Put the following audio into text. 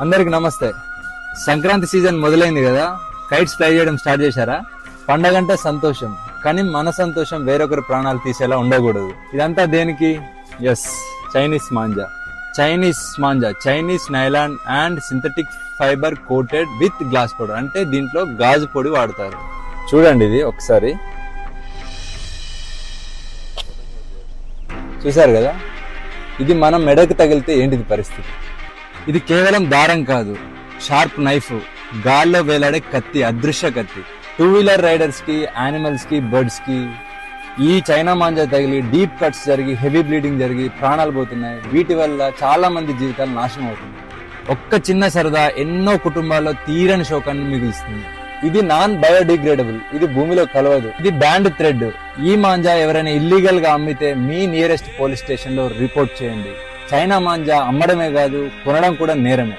అందరికి నమస్తే. సంక్రాంతి సీజన్ మొదలైంది కదా కైట్స్ ఫ్లై చేయడం స్టార్ట్ చేశారా? పండగంటే సంతోషం కానీ మన సంతోషం వేరొకరి ప్రాణాలు తీసేలా ఉండకూడదు. ఇదంతా దేనికి? Yes Chinese manja Chinese manja Chinese nylon and synthetic fibre coated with glass powder అంటే దీంట్లో గాజు పొడి వాడతారు. చూడండి ఇది ఒకసారి. చూసారు కదా? ఇది మనం మెడకు తగిలితే ఏంటిది పరిస్థితి? ఇది కేవలం దారం కాదు. షార్ప్ నైఫ్ గాల్లో వేలాడే కత్తి అదృశ్య కత్తి. టూ వీలర్ రైడర్స్కి యానిమల్స్కి బర్డ్స్కి. ఈ చైనా మాంజా తగిలి డీప్ కట్స్ జరిగి హెవీ బ్లీడింగ్ జరిగి ప్రాణాలు పోతున్నాయి. వీటి వల్ల చాలా మంది జీవితాలు నాశనం అవుతుంది ఒక్క చిన్న సరదా ఎన్నో కుటుంబాల్లో తీరని శోకాన్ని మిగులుస్తుంది. ఇది నాన్ బయోడిగ్రేడబుల్ ఇది భూమిలో కలవదు. ఇది బ్యాండ్ థ్రెడ్ ఈ మాంజా ఎవరైనా ఇల్లీగల్గా అమ్మితే మీ నియరెస్ట్ పోలీస్ స్టేషన్లో రిపోర్ట్ చేయండి. చైనా మాంజా అమ్మడమే కాదు కొనడం కూడా నేరమే.